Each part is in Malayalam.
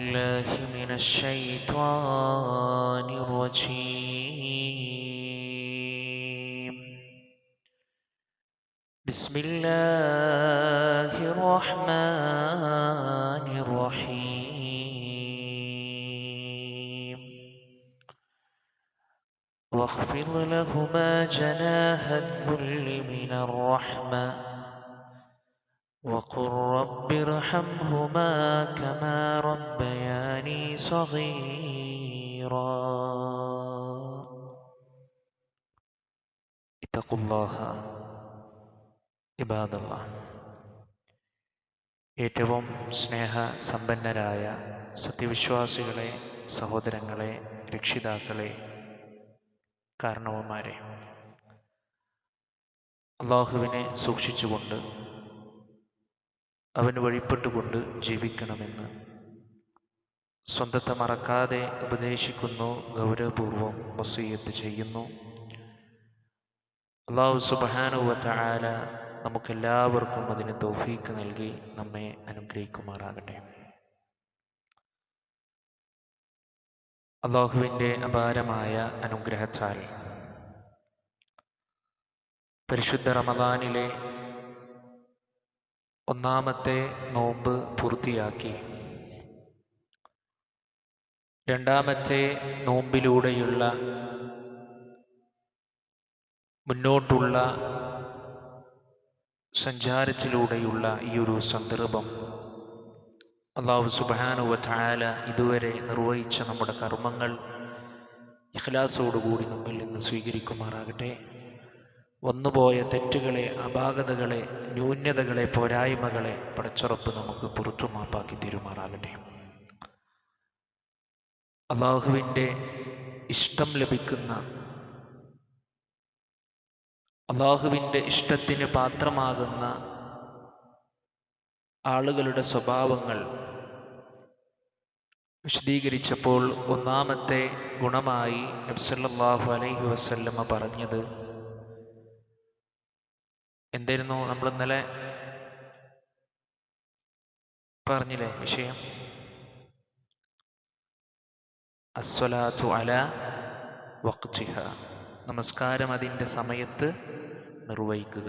الله من الشيطان الرجيم. بسم الله الرحمن الرحيم. واخفض لهما جناح الذل من الرحمة. وقل رب ارحمهما كما ربياني صغيرا اتقوا الله عباد الله ഏറ്റവും സ്നേഹ സമ്പന്നരായ സത്യവിശ്വാസികളെ സഹോദരങ്ങളെ രക്ഷിതാക്കളെ കാരണവന്മാരെ അള്ളാഹുവിനെ സൂക്ഷിച്ചുകൊണ്ട് അവന് വഴിപ്പെട്ടുകൊണ്ട് ജീവിക്കണമെന്ന്. സ്വന്തത്തെ മറക്കാതെ ഉപദേശിക്കുന്നു ഗൗരവപൂർവം വസീയത്ത് ചെയ്യുന്നു. അള്ളാഹു സുബാനുവല നമുക്കെല്ലാവർക്കും അതിന് തോഫീക്ക് നൽകി നമ്മെ അനുഗ്രഹിക്കുമാറാകട്ടെ. അള്ളാഹുവിന്റെ അപാരമായ അനുഗ്രഹത്താൽ പരിശുദ്ധ റമദാനിലെ ഒന്നാമത്തെ നോമ്പ് പൂർത്തിയാക്കി. രണ്ടാമത്തെ നോമ്പിലൂടെയുള്ള മുന്നോട്ടുള്ള സഞ്ചാരത്തിലൂടെയുള്ള ഈ ഒരു സന്ദർഭം അള്ളാഹു സുബാനുവ ചായാല ഇതുവരെ നിർവഹിച്ച നമ്മുടെ കർമ്മങ്ങൾ ഇഖ്ലാസോടുകൂടി നമ്മിൽ നിന്ന് സ്വീകരിക്കുമാറാകട്ടെ. വന്നുപോയ തെറ്റുകളെ അപാകതകളെ ന്യൂനതകളെ പോരായ്മകളെ പടച്ചുറപ്പ് നമുക്ക് പുറത്തു മാപ്പാക്കി തീരുമാറാകട്ടെ. അള്ളാഹുവിന്റെ ഇഷ്ടം ലഭിക്കുന്ന അള്ളാഹുവിന്റെ ഇഷ്ടത്തിന് പാത്രമാകുന്ന ആളുകളുടെ സ്വഭാവങ്ങൾ വിശദീകരിച്ചപ്പോൾ ഒന്നാമത്തെ ഗുണമായി നബ്സല്ലാഹു അലൈഹി വസല്ലമ്മ പറഞ്ഞത് എന്തായിരുന്നു നമ്മൾ ഇന്നലെ പറഞ്ഞില്ലേ വിഷയം? അസ്വലാത്തു അല വക്തിഹ നമസ്കാരം അതിന്റെ സമയത്ത് നിർവഹിക്കുക.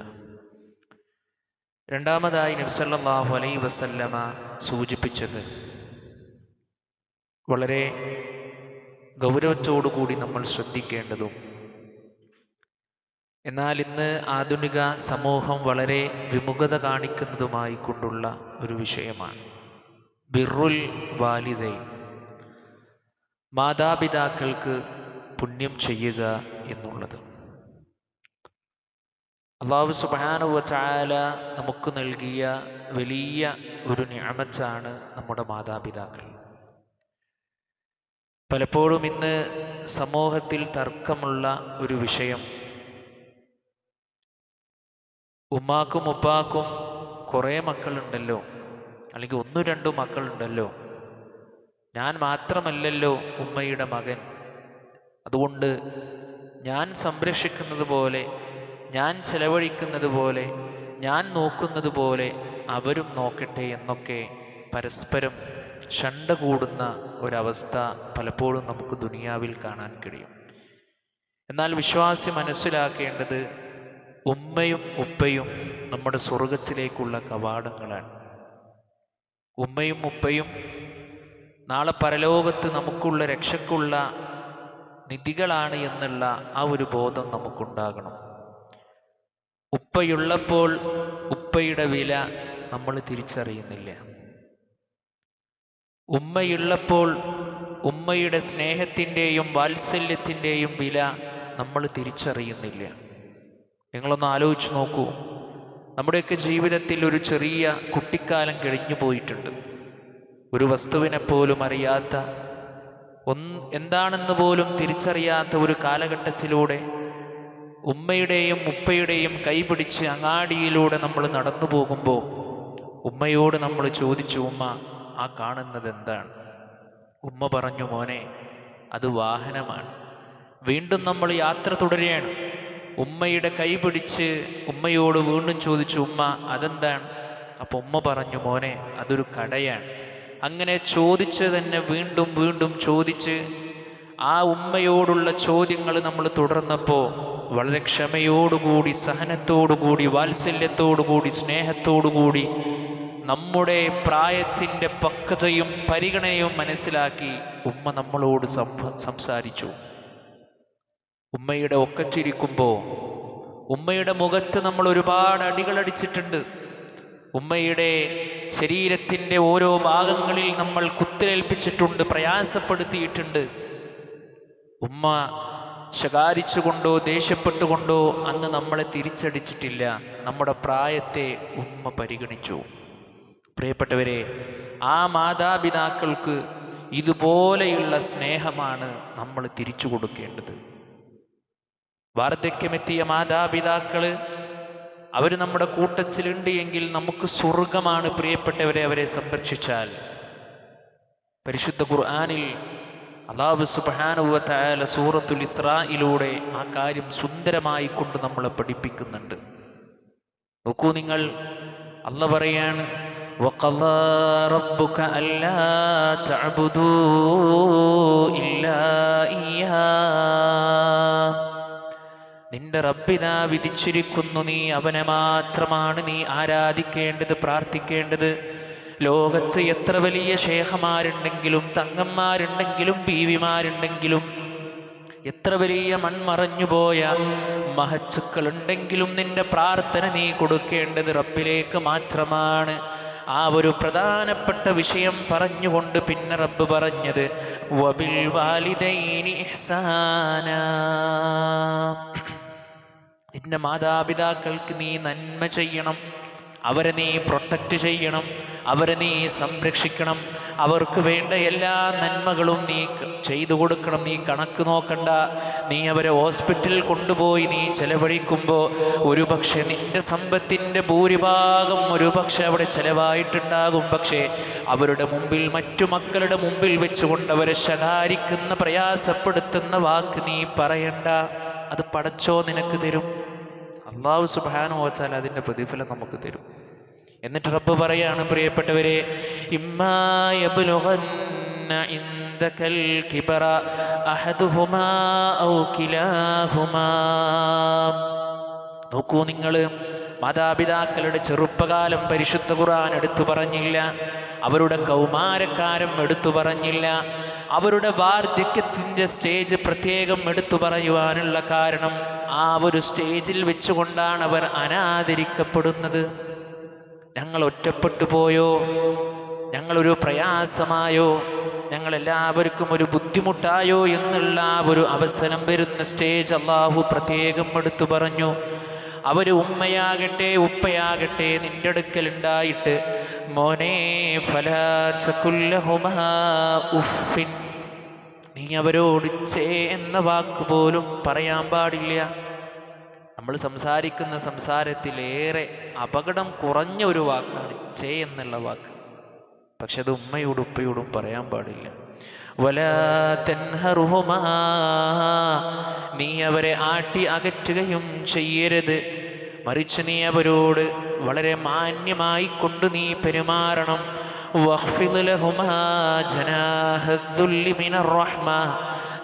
രണ്ടാമതായി നബ്സല്ലാഹു അലൈ വസല്ലമ സൂചിപ്പിച്ചത് വളരെ ഗൗരവത്തോടു കൂടി നമ്മൾ ശ്രദ്ധിക്കേണ്ടതും എന്നാൽ ഇന്ന് ആധുനിക സമൂഹം വളരെ വിമുഖത കാണിക്കുന്നതുമായി കൊണ്ടുള്ള ഒരു വിഷയമാണ്. ബിറുൽ വാലിദൈ മാതാപിതാക്കൾക്ക് പുണ്യം ചെയ്യുക എന്നുള്ളത്. അള്ളാഹു സുബാനുവ ചായാല നമുക്ക് നൽകിയ വലിയ ഒരു ഞാമത്താണ് നമ്മുടെ മാതാപിതാക്കൾ. പലപ്പോഴും ഇന്ന് സമൂഹത്തിൽ തർക്കമുള്ള ഒരു വിഷയം ഉമ്മാക്കും ഉപ്പാക്കും കുറേ മക്കളുണ്ടല്ലോ. അല്ലെങ്കിൽ ഒന്നു രണ്ടു മക്കളുണ്ടല്ലോ. ഞാൻ മാത്രമല്ലല്ലോ ഉമ്മയുടെ മകൻ. അതുകൊണ്ട് ഞാൻ സംരക്ഷിക്കുന്നത് പോലെ ഞാൻ ചെലവഴിക്കുന്നത് പോലെ ഞാൻ നോക്കുന്നത് പോലെ അവരും നോക്കട്ടെ എന്നൊക്കെ പരസ്പരം ഷണ്ട കൂടുന്ന ഒരവസ്ഥ പലപ്പോഴും നമുക്ക് ദുനിയാവിൽ കാണാൻ കഴിയും. എന്നാൽ വിശ്വാസി മനസ്സിലാക്കേണ്ടത് ഉമ്മയും ഉപ്പയും നമ്മുടെ സ്വർഗത്തിലേക്കുള്ള കവാടങ്ങളാണ്. ഉമ്മയും ഉപ്പയും നാളെ പരലോകത്ത് നമുക്കുള്ള രക്ഷക്കുള്ള നിധികളാണ് എന്നുള്ള ആ ഒരു ബോധം നമുക്കുണ്ടാകണം. ഉപ്പയുള്ളപ്പോൾ ഉപ്പയുടെ വില നമ്മൾ തിരിച്ചറിയുന്നില്ല. ഉമ്മയുള്ളപ്പോൾ ഉമ്മയുടെ സ്നേഹത്തിന്റെയും വാത്സല്യത്തിന്റെയും വില നമ്മൾ തിരിച്ചറിയുന്നില്ല. നിങ്ങളൊന്ന് ആലോചിച്ച് നോക്കൂ. നമ്മുടെയൊക്കെ ജീവിതത്തിൽ ഒരു ചെറിയ കുട്ടിക്കാലം കഴിഞ്ഞു പോയിട്ടുണ്ട്. ഒരു വസ്തുവിനെ പോലും അറിയാത്ത ഒന്ന് എന്താണെന്ന് പോലും തിരിച്ചറിയാത്ത ഒരു കാലഘട്ടത്തിലൂടെ ഉമ്മയുടെയും ഉപ്പയുടെയും കൈപിടിച്ച് അങ്ങാടിയിലൂടെ നമ്മൾ നടന്നു പോകുമ്പോൾ ഉമ്മയോട് നമ്മൾ ചോദിച്ചു ഉമ്മ ആ കാണുന്നത് എന്താണ്? ഉമ്മ പറഞ്ഞു മോനെ അത് വാഹനമാണ്. വീണ്ടും നമ്മൾ യാത്ര തുടരുകയാണ്. ഉമ്മയുടെ കൈ പിടിച്ച് ഉമ്മയോട് വീണ്ടും ചോദിച്ചു ഉമ്മ അതെന്താണ്? അപ്പൊ ഉമ്മ പറഞ്ഞു മോനെ അതൊരു കടയാണ്. അങ്ങനെ ചോദിച്ച് തന്നെ വീണ്ടും വീണ്ടും ചോദിച്ച് ആ ഉമ്മയോടുള്ള ചോദ്യങ്ങൾ നമ്മൾ തുടർന്നപ്പോൾ വളരെ ക്ഷമയോടുകൂടി സഹനത്തോടുകൂടി വാത്സല്യത്തോടുകൂടി സ്നേഹത്തോടുകൂടി നമ്മുടെ പ്രായത്തിന്റെ പക്വതയും പരിഗണനയും മനസ്സിലാക്കി ഉമ്മ നമ്മളോട് സംസാരിച്ചു. ഉമ്മയുടെ ഒക്കച്ചിരിക്കുമ്പോൾ ഉമ്മയുടെ മുഖത്ത് നമ്മൾ ഒരുപാട് അടികളടിച്ചിട്ടുണ്ട് ഉമ്മയുടെ ശരീരത്തിന്റെ ഓരോ ഭാഗങ്ങളിൽ നമ്മൾ കുത്തിലേൽപ്പിച്ചിട്ടുണ്ട് പ്രയാസപ്പെടുത്തിയിട്ടുണ്ട്. ഉമ്മ ശകാരിച്ചുകൊണ്ടോ ദേഷ്യപ്പെട്ടുകൊണ്ടോ അന്ന് നമ്മളെ തിരിച്ചടിച്ചിട്ടില്ല. നമ്മുടെ പ്രായത്തെ ഉമ്മ പരിഗണിച്ചു. പ്രിയപ്പെട്ടവരെ ആ മാതാപിതാക്കൾക്ക് ഇതുപോലെയുള്ള സ്നേഹമാണ് നമ്മൾ തിരിച്ചു കൊടുക്കേണ്ടത്. വാർദ്ധക്യമെത്തിയ മാതാപിതാക്കൾ അവർ നമ്മുടെ കൂട്ടത്തിലുണ്ട് എങ്കിൽ നമുക്ക് സ്വർഗമാണ് പ്രിയപ്പെട്ടവരെ അവരെ സംരക്ഷിച്ചാൽ. പരിശുദ്ധ ഖുർആാനിൽ അള്ളാഹു സുബാനുവല സൂറത്തുൽ ഇത്രയിലൂടെ ആ കാര്യം സുന്ദരമായി കൊണ്ട് നമ്മളെ പഠിപ്പിക്കുന്നുണ്ട്. നോക്കൂ നിങ്ങൾ അല്ല പറയാണ് ഇല്ലാ നിന്റെ റബ്ബിതാ വിധിച്ചിരിക്കുന്നു നീ. അവനെ മാത്രമാണ് നീ ആരാധിക്കേണ്ടത് പ്രാർത്ഥിക്കേണ്ടത്. ലോകത്ത് എത്ര വലിയ ശേഖമാരുണ്ടെങ്കിലും തങ്ങന്മാരുണ്ടെങ്കിലും ബീവിമാരുണ്ടെങ്കിലും എത്ര വലിയ മൺമറഞ്ഞുപോയ മഹച്ചുക്കളുണ്ടെങ്കിലും നിന്റെ പ്രാർത്ഥന നീ കൊടുക്കേണ്ടത് റബ്ബിലേക്ക് മാത്രമാണ്. ആ ഒരു പ്രധാനപ്പെട്ട വിഷയം പറഞ്ഞുകൊണ്ട് പിന്നെ റബ്ബ് പറഞ്ഞത് വബിൽ വാലിദൈനി ഇഹ്സാനാ. നിന്റെ മാതാപിതാക്കൾക്ക് നീ നന്മ ചെയ്യണം. അവരെ നീ പ്രൊട്ടക്റ്റ് ചെയ്യണം. അവരെ നീ സംരക്ഷിക്കണം. അവർക്ക് വേണ്ട എല്ലാ നന്മകളും നീ ചെയ്തു കൊടുക്കണം. നീ കണക്ക് നോക്കണ്ട. നീ അവരെ ഹോസ്പിറ്റലിൽ കൊണ്ടുപോയി നീ ചെലവഴിക്കുമ്പോൾ ഒരുപക്ഷെ നിന്റെ സമ്പത്തിന്റെ ഭൂരിഭാഗം ഒരുപക്ഷെ അവിടെ ചെലവായിട്ടുണ്ടാകും. പക്ഷേ അവരുടെ മുമ്പിൽ മറ്റു മക്കളുടെ മുമ്പിൽ വെച്ചുകൊണ്ട് അവരെ ശകാരിക്കുന്ന പ്രയാസപ്പെടുത്തുന്ന വാക്ക് നീ പറയണ്ട. അത് പടച്ചോ നിനക്ക് തരും. അള്ളാഹു സുബാനു വച്ചാൽ അതിന്റെ പ്രതിഫലം നമുക്ക് തരും. എന്നിട്ട് റബ്ബ് പറയാണ് പ്രിയപ്പെട്ടവരെ നോക്കൂ നിങ്ങൾ മാതാപിതാക്കളുടെ ചെറുപ്പകാലം പരിശുദ്ധ ഖുർആൻ എടുത്തു പറഞ്ഞില്ല അവരുടെ കൗമാരക്കാരം എടുത്തു പറഞ്ഞില്ല അവരുടെ വാർദ്ധക്യത്തിന്റെ സ്റ്റേജ് പ്രത്യേകം എടുത്തു പറയുവാനുള്ള കാരണം ആ ഒരു സ്റ്റേജിൽ വെച്ചുകൊണ്ടാണ് അവർ അനാദരിക്കപ്പെടുന്നത്. ഞങ്ങൾ ഒറ്റപ്പെട്ടു പോയോ? ഞങ്ങളൊരു പ്രയാസമായോ? ഞങ്ങൾ എല്ലാവർക്കും ഒരു ബുദ്ധിമുട്ടായോ എന്നുള്ള ഒരു അവസരം വരുന്ന സ്റ്റേജ് അള്ളാഹു പ്രത്യേകം എടുത്തു പറഞ്ഞു. അവർ ഉമ്മയാകട്ടെ ഉപ്പയാകട്ടെ നിന്റെ അടുക്കൽ ഉണ്ടായിട്ട് മോനെ ഫലാ ഉഫിൻ നീ അവരോട് ചേ എന്ന വാക്ക് പോലും പറയാൻ പാടില്ല. നമ്മൾ സംസാരിക്കുന്ന സംസാരത്തിലേറെ അപകടം കുറഞ്ഞ ഒരു വാക്കാണ് ചേ എന്നുള്ള വാക്ക്. പക്ഷെ അത് ഉമ്മയോടും ഉപ്പയോടും പറയാൻ പാടില്ല. നീ അവരെ ആട്ടി അകറ്റുകയും ചെയ്യരുത്. മറിച്ച് നീ അവരോട് വളരെ മാന്യമായി കൊണ്ട് നീ പെരുമാറണം. വഖ്ഫിദ് ലഹുമാ ജനാഹദ്ദുല്ലി മിനർ റഹ്മ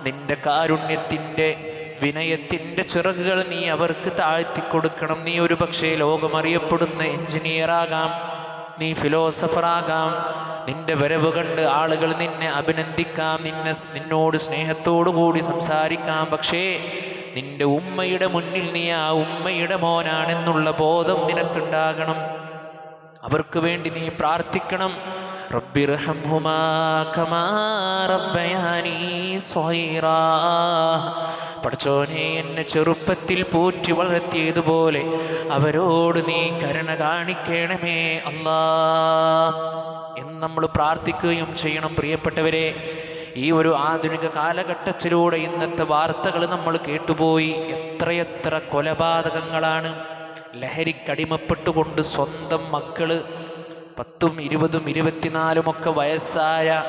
നിന്റെ കാരുണ്യത്തിന്റെ വിനയത്തിന്റെ ചിറകുകൾ നീ അവർക്ക് താഴ്ത്തി കൊടുക്കണം. നീ ഒരു പക്ഷേ ലോകമറിയപ്പെടുന്ന എഞ്ചിനീയറാകാം നീ ഫിലോസഫറാകാം നിന്റെ വരവ് കണ്ട് ആളുകൾ നിന്നെ അഭിനന്ദിക്കാം. നിന്നെ നിന്നോട് സ്നേഹത്തോടു കൂടി സംസാരിക്കാം. പക്ഷേ നിന്റെ ഉമ്മയുടെ മുന്നിൽ നീ ആ ഉമ്മയുടെ മോനാണെന്നുള്ള ബോധം നിനക്കുണ്ടാകണം. അവർക്ക് വേണ്ടി നീ പ്രാർത്ഥിക്കണം. പടച്ചോനെ എന്നെ ചെറുപ്പത്തിൽ പോറ്റി വളർത്തിയതുപോലെ അവരോട് നീ കരുണ കാണിക്കണമേ അല്ലാ. എന്ന് നമ്മൾ പ്രാർത്ഥിക്കുകയും ചെയ്യണം പ്രിയപ്പെട്ടവരെ. ഈ ഒരു ആധുനിക കാലഘട്ടത്തിലൂടെ ഇന്നത്തെ വാർത്തകൾ നമ്മൾ കേട്ടുപോയി. എത്രയെത്ര കൊലപാതകങ്ങളാണ്. ലഹരിക്കടിമപ്പെട്ടുകൊണ്ട് സ്വന്തം മക്കൾ പത്തും ഇരുപതും ഇരുപത്തിനാലും ഒക്കെ വയസ്സായ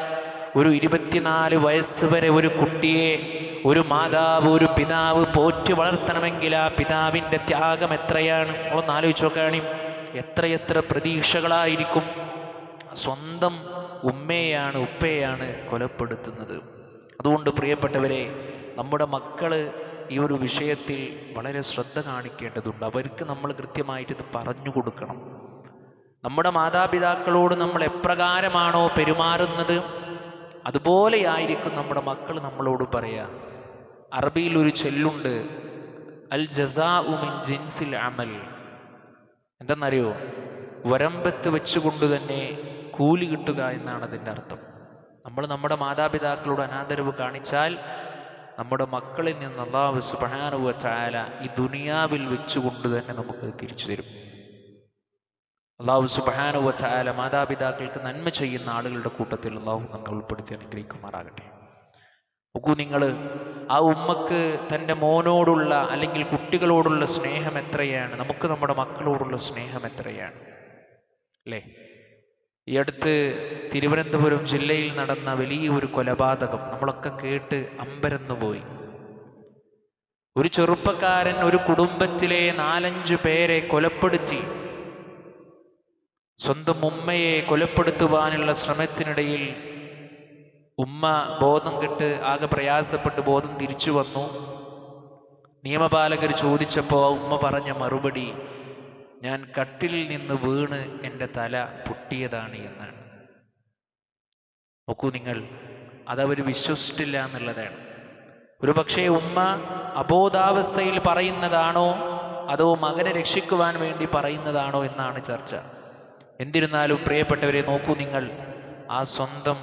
ഒരു ഇരുപത്തിനാല് വയസ്സ് വരെ ഒരു കുട്ടിയെ ഒരു മാതാവ് ഒരു പിതാവ് പോറ്റി വളർത്തണമെങ്കിൽ ആ പിതാവിന്റെ ത്യാഗം എത്രയാണ്? ഒന്ന് ആലോചിച്ച് നോക്കുകയാണെങ്കിൽ എത്രയെത്ര പ്രതീക്ഷകളായിരിക്കും? സ്വന്തം ഉമ്മയാണ് ഉപ്പയാണ് കൊലപ്പെടുത്തുന്നത്. അതുകൊണ്ട് പ്രിയപ്പെട്ടവരെ നമ്മുടെ മക്കൾ ഈ ഒരു വിഷയത്തിൽ വളരെ ശ്രദ്ധ കാണിക്കേണ്ടതുണ്ട്. അവർക്ക് നമ്മൾ കൃത്യമായിട്ട് ഇത് പറഞ്ഞു കൊടുക്കണം. നമ്മുടെ മാതാപിതാക്കളോട് നമ്മൾ എപ്രകാരമാണോ പെരുമാറുന്നത്? അതുപോലെയായിരിക്കും നമ്മുടെ മക്കൾ നമ്മളോട് പറയുക അറബിയിൽ ഒരു ചൊല്ലുണ്ട് അൽ ജസാ ഉമിൻ ജിൻസിൽ അമൽ. എന്തെന്നറിയോ? വരമ്പത്ത് വെച്ചുകൊണ്ട് തന്നെ കൂലി കിട്ടുക എന്നാണ് അതിന്റെ അർത്ഥം. നമ്മൾ നമ്മുടെ മാതാപിതാക്കളോട് അനാദരവ് കാണിച്ചാൽ നമ്മുടെ മക്കളിൽ നിന്ന് അള്ളാഹു സുബ്ഹാനഹു ചായാല ഈ ദുനിയാവിൽ വെച്ചുകൊണ്ട് തന്നെ നമുക്ക് തിരിച്ചു തരും. അള്ളാഹു സുബ്ഹാനഹു ചായാല മാതാപിതാക്കൾക്ക് നന്മ ചെയ്യുന്ന ആളുകളുടെ കൂട്ടത്തിൽ അള്ളാഹു നമ്മെ ഉൾപ്പെടുത്തി അനുഗ്രഹിക്കുമാറാകട്ടെ. നോക്കൂ നിങ്ങൾ ആ ഉമ്മക്ക് തന്റെ മോനോടുള്ള അല്ലെങ്കിൽ കുട്ടികളോടുള്ള സ്നേഹം എത്രയാണ്? നമുക്ക് നമ്മുടെ മക്കളോടുള്ള സ്നേഹം എത്രയാണ്? അല്ലേ? ഈ അടുത്ത് തിരുവനന്തപുരം ജില്ലയിൽ നടന്ന വലിയ ഒരു കൊലപാതകം. നമ്മളൊക്കെ കേട്ട് അമ്പരന്നു പോയി. ഒരു ചെറുപ്പക്കാരൻ ഒരു കുടുംബത്തിലെ നാലഞ്ചു പേരെ കൊലപ്പെടുത്തി. സ്വന്തം ഉമ്മയെ കൊലപ്പെടുത്തുവാനുള്ള ശ്രമത്തിനിടയിൽ ഉമ്മ ബോധം കെട്ട് ആകെ പ്രയാസപ്പെട്ട് ബോധം തിരിച്ചു വന്നു. നിയമപാലകർ ചോദിച്ചപ്പോൾ ആ ഉമ്മ പറഞ്ഞ മറുപടി ഞാൻ കട്ടിലിൽ നിന്ന് വീണ് എന്റെ തല പൊട്ടിയതാണ് എന്നാണ്. നോക്കൂ നിങ്ങൾ അതവർ വിശ്വസിച്ചിട്ടില്ല എന്നുള്ളതാണ്. ഒരു പക്ഷേ ഉമ്മ അബോധാവസ്ഥയിൽ പറയുന്നതാണോ അതോ മകനെ രക്ഷിക്കുവാൻ വേണ്ടി പറയുന്നതാണോ എന്നാണ് ചർച്ച. എന്നിരുന്നാലും പ്രിയപ്പെട്ടവരെ നോക്കൂ നിങ്ങൾ ആ സ്വന്തം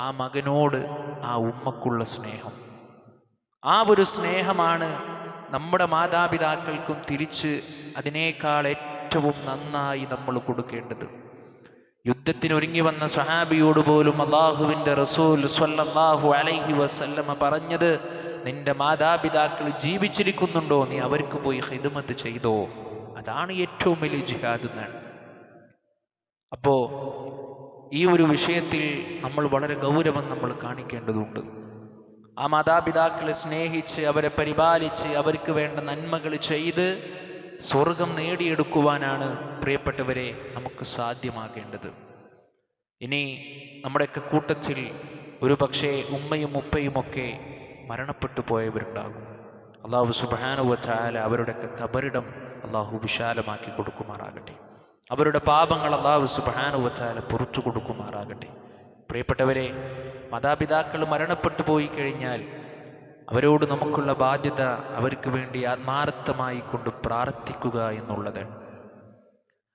ആ മകനോട് ആ ഉമ്മക്കുള്ള സ്നേഹം. ആ ഒരു സ്നേഹമാണ് നമ്മുടെ മാതാപിതാക്കൾക്കും തിരിച്ച് അതിനേക്കാൾ ഏറ്റവും നന്നായി നമ്മൾ കൊടുക്കേണ്ടത്. യുദ്ധത്തിന് ഒരുങ്ങി വന്ന സഹാബിയോട് പോലും അള്ളാഹുവിന്റെ റസൂൽ സ്വല്ലല്ലാഹു അലൈഹി വസല്ലമ പറഞ്ഞത് നിന്റെ മാതാപിതാക്കൾ ജീവിച്ചിരിക്കുന്നുണ്ടോ? നീ അവർക്ക് പോയി ഹിദമത്ത് ചെയ്തോ? അതാണ് ഏറ്റവും വലിയ ജിഹാദ് എന്നാണ് ഈ ഒരു വിഷയത്തിൽ നമ്മൾ വളരെ ഗൗരവം നമ്മൾ കാണിക്കേണ്ടതുണ്ട്. ആ മാതാപിതാക്കളെ സ്നേഹിച്ച് അവരെ പരിപാലിച്ച് അവർക്ക് വേണ്ട നന്മകൾ ചെയ്ത് സ്വർഗം നേടിയെടുക്കുവാനാണ് പ്രിയപ്പെട്ടവരെ നമുക്ക് സാധ്യമാകേണ്ടത്. ഇനി നമ്മുടെയൊക്കെ കൂട്ടത്തിൽ ഒരു പക്ഷേ ഉമ്മയും ഉപ്പയുമൊക്കെ മരണപ്പെട്ടു പോയവരുണ്ടാകും. അള്ളാഹു സുബാനുവ ചായാല അവരുടെയൊക്കെ കബറിടം അള്ളാഹു വിശാലമാക്കി കൊടുക്കുമാറാകട്ടെ. അവരുടെ പാപങ്ങൾ അള്ളാഹു സുബാനുവ ചായാല പുറത്തു കൊടുക്കുമാറാകട്ടെ. പ്രിയപ്പെട്ടവരെ മാതാപിതാക്കൾ മരണപ്പെട്ടു പോയി കഴിഞ്ഞാൽ അവരോട് നമുക്കുള്ള ബാധ്യത അവർക്ക് വേണ്ടി ആത്മാർത്ഥമായി കൊണ്ട് പ്രാർത്ഥിക്കുക എന്നുള്ളത്.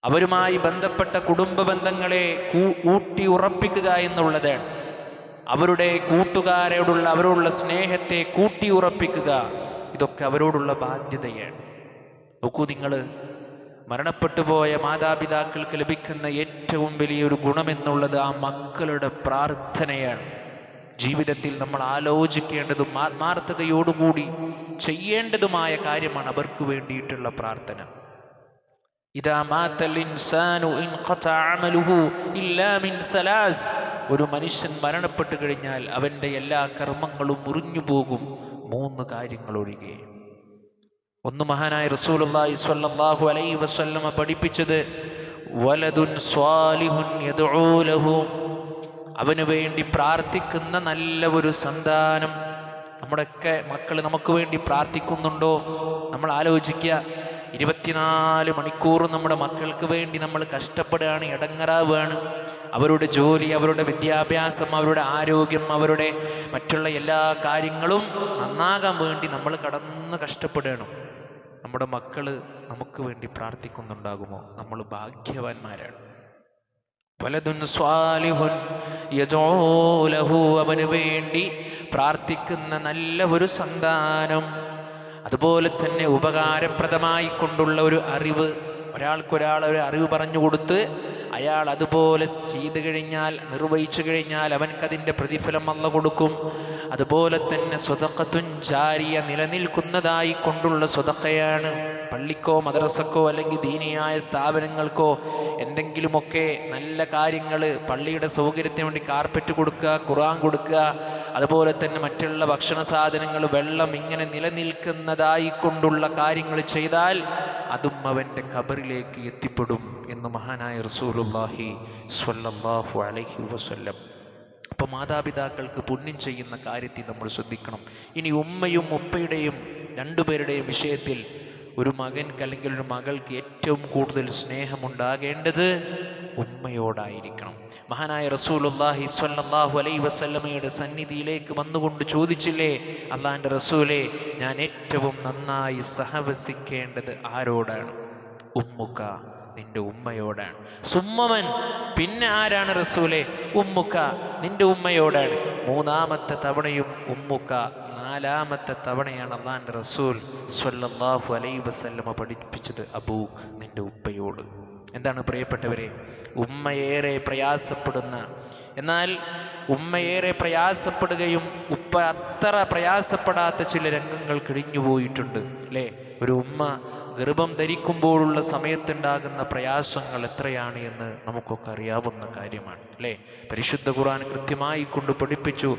അവരുമായി ബന്ധപ്പെട്ട കുടുംബ ബന്ധങ്ങളെ ഊട്ടി ഉറപ്പിക്കുക എന്നുള്ളത്. അവരുടെ കൂട്ടുകാരോടുള്ള അവരോടുള്ള സ്നേഹത്തെ കൂട്ടി ഉറപ്പിക്കുക ഇതൊക്കെ അവരോടുള്ള ബാധ്യതയാണ്. നോക്കൂ നിങ്ങൾ മരണപ്പെട്ടു പോയ മാതാപിതാക്കൾക്ക് ലഭിക്കുന്ന ഏറ്റവും വലിയൊരു ഗുണമെന്നുള്ളത് ആ മക്കളുടെ പ്രാർത്ഥനയാണ്. ജീവിതത്തിൽ നമ്മൾ ആലോചിക്കേണ്ടതും ആത്മാർത്ഥതയോടുകൂടി ചെയ്യേണ്ടതുമായ കാര്യമാണ് അവർക്ക് വേണ്ടിയിട്ടുള്ള പ്രാർത്ഥന. ഒരു മനുഷ്യൻ മരണപ്പെട്ടു കഴിഞ്ഞാൽ അവന്റെ എല്ലാ കർമ്മങ്ങളും മുറിഞ്ഞു പോകും. മൂന്ന് കാര്യങ്ങൾ ഒഴികെ ഒന്ന് മഹാനായ റസൂലുള്ളാഹി സ്വല്ലല്ലാഹു അലൈഹി വസല്ലമ പഠിപ്പിച്ചത് വലതുൻ സ്വാലിഹുൻ യദ്ഉ ലഹു. അവന് വേണ്ടി പ്രാർത്ഥിക്കുന്ന നല്ല ഒരു സന്താനം. നമ്മുടെയൊക്കെ മക്കൾ നമുക്ക് വേണ്ടി പ്രാർത്ഥിക്കുന്നുണ്ടോ? നമ്മൾ ആലോചിക്കുക. ഇരുപത്തിനാല് മണിക്കൂർ നമ്മുടെ മക്കൾക്ക് വേണ്ടി നമ്മൾ കഷ്ടപ്പെടുകയാണ് ഇടങ്ങറാവുകയാണ്. അവരുടെ ജോലി അവരുടെ വിദ്യാഭ്യാസം അവരുടെ ആരോഗ്യം അവരുടെ മറ്റുള്ള എല്ലാ കാര്യങ്ങളും നന്നാകാൻ വേണ്ടി നമ്മൾ കടന്ന് കഷ്ടപ്പെടുകയാണ്. നമ്മുടെ മക്കൾ നമുക്ക് വേണ്ടി പ്രാർത്ഥിക്കുന്നുണ്ടാകുമോ? നമ്മൾ ഭാഗ്യവാന്മാരാണ്. പലതും സ്വാലിഹുൻ യജോലഹു ലഹു അവന് വേണ്ടി പ്രാർത്ഥിക്കുന്ന നല്ല ഒരു സന്താനം അതുപോലെ തന്നെ ഉപകാരപ്രദമായി കൊണ്ടുള്ള ഒരു അറിവ് ഒരാൾക്കൊരാൾ ഒരു അറിവ് പറഞ്ഞു കൊടുത്ത് അയാൾ അതുപോലെ ചെയ്തു കഴിഞ്ഞാൽ നിർവഹിച്ചു കഴിഞ്ഞാൽ അവൻക്കതിന്റെ പ്രതിഫലം വന്നു കൊടുക്കും. അതുപോലെ തന്നെ സ്വതക്കത്തും ജാരിയ നിലനിൽക്കുന്നതായി കൊണ്ടുള്ള സ്വതക്കയാണ്. പള്ളിക്കോ മദ്രസക്കോ അല്ലെങ്കിൽ ദീനിയായ സ്ഥാപനങ്ങൾക്കോ എന്തെങ്കിലുമൊക്കെ നല്ല കാര്യങ്ങൾ പള്ളിയുടെ സൗകര്യത്തിന് വേണ്ടി കാർപ്പറ്റ് കൊടുക്കുക ഖുറാൻ കൊടുക്കുക അതുപോലെ തന്നെ മറ്റുള്ള ഭക്ഷണ സാധനങ്ങൾ വെള്ളം ഇങ്ങനെ നിലനിൽക്കുന്നതായി കൊണ്ടുള്ള കാര്യങ്ങൾ ചെയ്താൽ അതും അവന്റെ ഖബറിലേക്ക് എത്തിപ്പെടും എന്ന് മഹാനായ റസൂലുള്ളാഹി സ്വല്ലല്ലാഹു അലൈഹി വസല്ലം അപ്പൊ മാതാപിതാക്കൾക്ക് പുണ്യം ചെയ്യുന്ന കാര്യത്തിൽ നമ്മൾ ശ്രദ്ധിക്കണം. ഇനി ഉമ്മയും ഉപ്പയുടെയും രണ്ടുപേരുടെയും വിഷയത്തിൽ ഒരു മകൻ അല്ലെങ്കിൽ ഒരു മകൾക്ക് ഏറ്റവും കൂടുതൽ സ്നേഹമുണ്ടാകേണ്ടത് ഉമ്മയോടായിരിക്കണം. മഹാനായ റസൂലുള്ളാഹി സ്വല്ലല്ലാഹു അലൈ വസല്ലമയുടെ സന്നിധിയിലേക്ക് വന്നുകൊണ്ട് ചോദിച്ചില്ലേ അള്ളാഹിന്റെ റസൂലെ ഞാൻ ഏറ്റവും നന്നായി സഹവസിക്കേണ്ടത് ആരോടാണ്? ഉമ്മുക്ക. നിന്റെ ഉമ്മയോടാണ്. സുമ്മവൻ പിന്നെ ആരാണ് റസൂലെ? ഉമ്മുക്ക നിന്റെ ഉമ്മയോടാണ്. മൂന്നാമത്തെ തവണയും ഉമ്മുക്ക നാലാമത്തെ തവണയാണ് അള്ളാന്റെ റസൂൽ സ്വല്ലല്ലാഹു അലൈ വസല്ലമ പഠിപ്പിച്ചത് അബൂ നിന്റെ ഉപ്പയോട്. എന്താണ് പ്രിയപ്പെട്ടവരെ? ഉമ്മയേറെ പ്രയാസപ്പെടുന്ന എന്നാൽ ഉമ്മയേറെ പ്രയാസപ്പെടുകയും ഉപ്പ അത്ര പ്രയാസപ്പെടാത്ത ചില രംഗങ്ങൾ കിഴിഞ്ഞു പോയിട്ടുണ്ട് അല്ലേ? ഒരു ഉമ്മ ഗർഭം ധരിക്കുമ്പോഴുള്ള സമയത്തുണ്ടാകുന്ന പ്രയാസങ്ങൾ എത്രയാണ് എന്ന് നമുക്കൊക്കെ അറിയാവുന്ന കാര്യമാണ് അല്ലേ? പരിശുദ്ധ ഖുർആൻ കൃത്യമായി കൊണ്ട് പഠിപ്പിച്ചു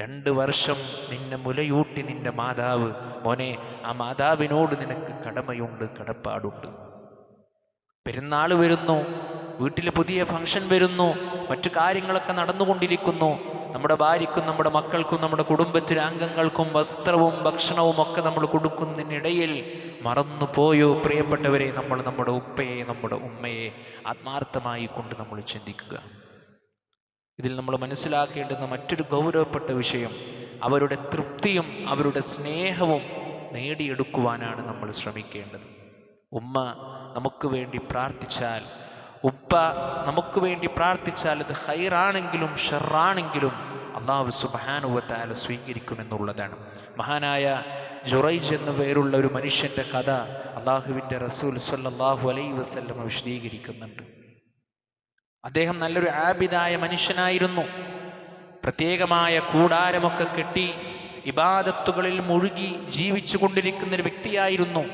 രണ്ട് വർഷം നിന്നെ മുലയൂട്ടി നിന്റെ മാതാവ്. മോനെ ആ മാതാവിനോട് നിനക്ക് കടമയുണ്ട് കടപ്പാടുണ്ട്. പെരുന്നാൾ വരുന്നു വീട്ടിൽ പുതിയ ഫംഗ്ഷൻ വരുന്നു മറ്റു കാര്യങ്ങളൊക്കെ നടന്നുകൊണ്ടിരിക്കുന്നു. നമ്മുടെ ഭാര്യക്കും നമ്മുടെ മക്കൾക്കും നമ്മുടെ കുടുംബത്തിലെ അംഗങ്ങൾക്കും വസ്ത്രവും ഭക്ഷണവും ഒക്കെ നമ്മൾ കൊടുക്കുന്നതിനിടയിൽ മറന്നു പോയോ പ്രിയപ്പെട്ടവരെ നമ്മൾ നമ്മുടെ ഉപ്പയെ നമ്മുടെ ഉമ്മയെ ആത്മാർത്ഥമായി കൊണ്ട് നമ്മൾ ചിന്തിക്കുക. ഇതിൽ നമ്മൾ മനസ്സിലാക്കേണ്ടുന്ന മറ്റൊരു ഗൗരവപ്പെട്ട വിഷയം അവരുടെ തൃപ്തിയും അവരുടെ സ്നേഹവും നേടിയെടുക്കുവാനാണ് നമ്മൾ ശ്രമിക്കേണ്ടത്. ഉമ്മ നമുക്ക് വേണ്ടി പ്രാർത്ഥിച്ചാൽ ഉപ്പ നമുക്ക് വേണ്ടി പ്രാർത്ഥിച്ചാൽ അത് ഹൈറാണെങ്കിലും ഷെറാണെങ്കിലും അള്ളാഹു സുബാനുവത്താല സ്വീകരിക്കുമെന്നുള്ളതാണ്. മഹാനായ ജുറൈജ് എന്ന പേരുള്ള ഒരു മനുഷ്യന്റെ കഥ അള്ളാഹുവിന്റെ റസൂൽ സല്ലാഹു അലൈ വസ്ല്ലമ വിശദീകരിക്കുന്നുണ്ട്. അദ്ദേഹം നല്ലൊരു ആബിദായ മനുഷ്യനായിരുന്നു. പ്രത്യേകമായ കൂടാരമൊക്കെ കെട്ടി ഇബാദത്തുകളിൽ മുഴുകി ജീവിച്ചു കൊണ്ടിരിക്കുന്ന ഒരു വ്യക്തിയായിരുന്നു.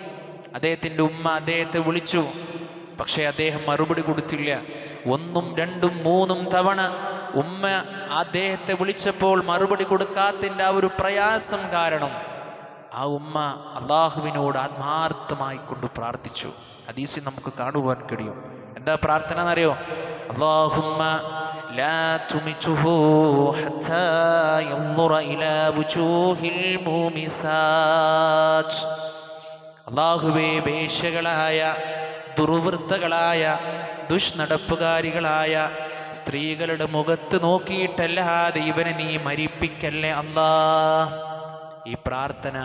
അദ്ദേഹത്തിന്റെ ഉമ്മ അദ്ദേഹത്തെ വിളിച്ചു പക്ഷേ അദ്ദേഹം മറുപടി കൊടുത്തില്ല ഒന്നും രണ്ടും മൂന്നും തവണ ഉമ്മ അദ്ദേഹത്തെ വിളിച്ചപ്പോൾ മറുപടി കൊടുക്കാത്തതിൻ്റെ ആ ഒരു പ്രയാസം കാരണം ആ ഉമ്മ അള്ളാഹുവിനോട് ആത്മാർത്ഥമായി കൊണ്ട് പ്രാർത്ഥിച്ചു ഹദീസിൽ നമുക്ക് കാണുവാൻ കഴിയും എന്താ പ്രാർത്ഥന എന്നറിയോ അള്ളാഹുമ്മ لا تمته حتى ينظر إلى وجوه المومسات അള്ളാഹുവേ വേശ്യകളായ ദുർവൃത്തകളായ ദുഷ്നടപ്പുകാരികളായ സ്ത്രീകളുടെ മുഖത്ത് നോക്കിയിട്ടല്ലാതെ ഇവനെ നീ മരിപ്പിക്കല്ലേ അല്ലാ? ഈ പ്രാർത്ഥന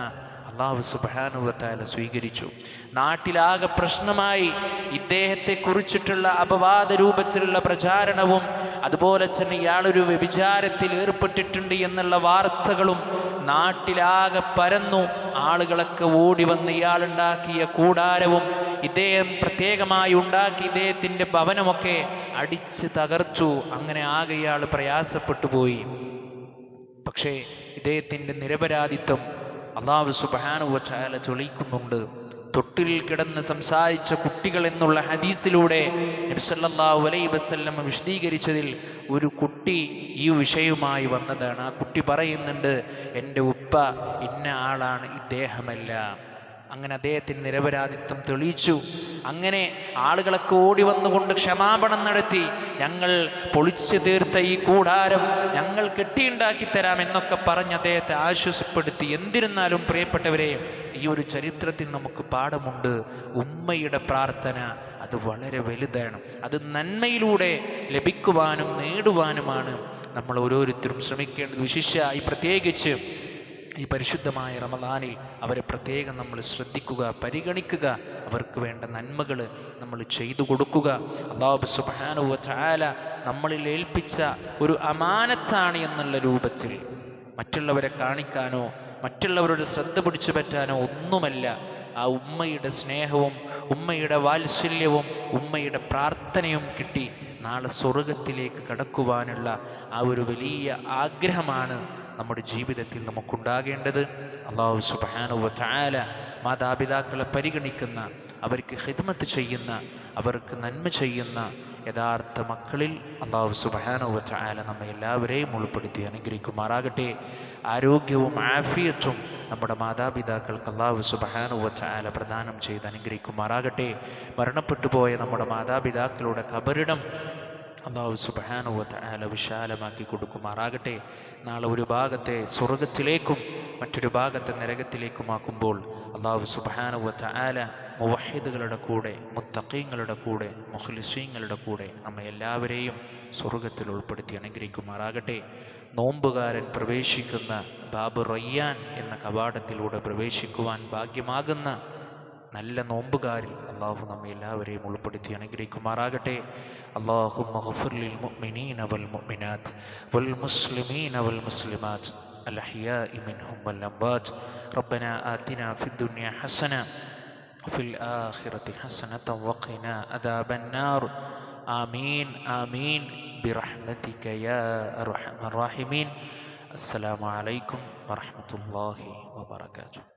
അള്ളാഹു സുബാനുവത്താല സ്വീകരിച്ചു. നാട്ടിലാകെ പ്രശ്നമായി ഇദ്ദേഹത്തെ കുറിച്ചിട്ടുള്ള അപവാദ രൂപത്തിലുള്ള പ്രചാരണവും അതുപോലെ തന്നെ ഇയാളൊരു വ്യഭിചാരത്തിൽ ഏർപ്പെട്ടിട്ടുണ്ട് എന്നുള്ള വാർത്തകളും നാട്ടിലാകെ പരന്നു. ആളുകളൊക്കെ ഓടി വന്ന് ഇയാളുണ്ടാക്കിയ കൂടാരവും ഇദ്ദേഹം പ്രത്യേകമായി ഉണ്ടാക്കി ഇദ്ദേഹത്തിന്റെ ഭവനമൊക്കെ അടിച്ച് തകർച്ചു അങ്ങനെ ആകെ ഇയാൾ പ്രയാസപ്പെട്ടു പോയി. പക്ഷേ ഇദ്ദേഹത്തിന്റെ നിരപരാധിത്വം അള്ളാഹു സുബാനുവച്ചാല ചൊളിക്കുന്നുണ്ട് തൊട്ടിൽ കിടന്ന് സംസാരിച്ച കുട്ടികൾ എന്നുള്ള ഹദീസിലൂടെ നബിസല്ലാഹു അലൈ വസല്ലം വിശദീകരിച്ചതിൽ ഒരു കുട്ടി ഈ വിഷയവുമായി വന്നതാണ്. ആ കുട്ടി പറയുന്നുണ്ട് എന്റെ ഉപ്പ ഇന്ന ആളാണ് ഇദ്ദേഹമല്ല. അങ്ങനെ അദ്ദേഹത്തിന് നിരപരാധിത്വം തെളിയിച്ചു. അങ്ങനെ ആളുകളൊക്കെ ഓടി വന്നുകൊണ്ട് ക്ഷമാപണം നടത്തി. ഞങ്ങൾ പൊളിച്ചു തീർത്ത ഈ കൂടാരം ഞങ്ങൾ കെട്ടിയുണ്ടാക്കി തരാം എന്നൊക്കെ പറഞ്ഞ് അദ്ദേഹത്തെ ആശ്വസപ്പെടുത്തി. എന്തിരുന്നാലും പ്രിയപ്പെട്ടവരെ ഈ ഒരു ചരിത്രത്തിൽ നമുക്ക് പാഠമുണ്ട്. ഉമ്മയുടെ പ്രാർത്ഥന അത് വളരെ വലുതാണ്. അത് നന്മയിലൂടെ ലഭിക്കുവാനും നേടുവാനുമാണ് നമ്മൾ ഓരോരുത്തരും ശ്രമിക്കേണ്ടത്. വിശിഷ്യ പ്രത്യേകിച്ച് ഈ പരിശുദ്ധമായ റമദാനിൽ അവരെ പ്രത്യേകം നമ്മൾ ശ്രദ്ധിക്കുക പരിഗണിക്കുക അവർക്ക് വേണ്ട നന്മകൾ നമ്മൾ ചെയ്തു കൊടുക്കുക. അള്ളാഹു സുബാനുവ ചാല നമ്മളിൽ ഏൽപ്പിച്ച ഒരു അമാനത്താണ് എന്നുള്ള രൂപത്തിൽ മറ്റുള്ളവരെ കാണിക്കാനോ മറ്റുള്ളവരുടെ ശ്രദ്ധ പിടിച്ചു പറ്റാനോ ഒന്നുമല്ല. ആ ഉമ്മയുടെ സ്നേഹവും ഉമ്മയുടെ വാത്സല്യവും ഉമ്മയുടെ പ്രാർത്ഥനയും കിട്ടി നാളെ സ്വർഗത്തിലേക്ക് കടക്കുവാനുള്ള ആ ഒരു വലിയ ആഗ്രഹമാണ് നമ്മുടെ ജീവിതത്തിൽ നമുക്കുണ്ടാകേണ്ടത്. അള്ളാഹു സുബാനുവ ചായാല മാതാപിതാക്കളെ പരിഗണിക്കുന്ന അവർക്ക് ഹിദ്മത്ത് ചെയ്യുന്ന അവർക്ക് നന്മ ചെയ്യുന്ന യഥാർത്ഥ മക്കളിൽ അള്ളാഹു സുബാനുവച്ച ആല നമ്മെ എല്ലാവരെയും ഉൾപ്പെടുത്തി അനുഗ്രഹിക്കുമാറാകട്ടെ. ആരോഗ്യവും ആഫിയത്തും നമ്മുടെ മാതാപിതാക്കൾക്ക് അള്ളാഹു സുബാനുവച്ച ആല പ്രദാനം ചെയ്ത് അനുഗ്രഹിക്കുമാറാകട്ടെ. മരണപ്പെട്ടു പോയ നമ്മുടെ മാതാപിതാക്കളുടെ കബറിടം അള്ളാഹു സുബാനുവത്ത് ആല വിശാലമാക്കി കൊടുക്കുമാറാകട്ടെ. നാളെ ഒരു ഭാഗത്തെ സ്വർഗത്തിലേക്കും മറ്റൊരു ഭാഗത്തെ നരകത്തിലേക്കുമാക്കുമ്പോൾ അള്ളാഹു സുബാനുവത്ത് ആല മുവഹിദുകളുടെ കൂടെ മുത്തഖീങ്ങളുടെ കൂടെ മുഖ്ലിസീങ്ങളുടെ കൂടെ നമ്മെ എല്ലാവരെയും സ്വർഗത്തിൽ ഉൾപ്പെടുത്തി അനുഗ്രഹിക്കുമാറാകട്ടെ. നോമ്പുകാരൻ പ്രവേശിക്കുന്ന ബാബു റയ്യാൻ എന്ന കവാടത്തിലൂടെ പ്രവേശിക്കുവാൻ ഭാഗ്യമാകുന്ന നല്ല നോമ്പുകാരിൽ അള്ളാഹു നമ്മെ എല്ലാവരെയും ഉൾപ്പെടുത്തി അനുഗ്രഹിക്കുമാറാകട്ടെ اللهم اغفر للمؤمنين والمؤمنات والمسلمين والمسلمات الأحياء منهم والأموات ربنا آتنا في الدنيا حسنة وفي الآخرة حسنة وقنا عذاب النار آمين آمين برحمتك يا أرحم الراحمين السلام عليكم ورحمة الله وبركاته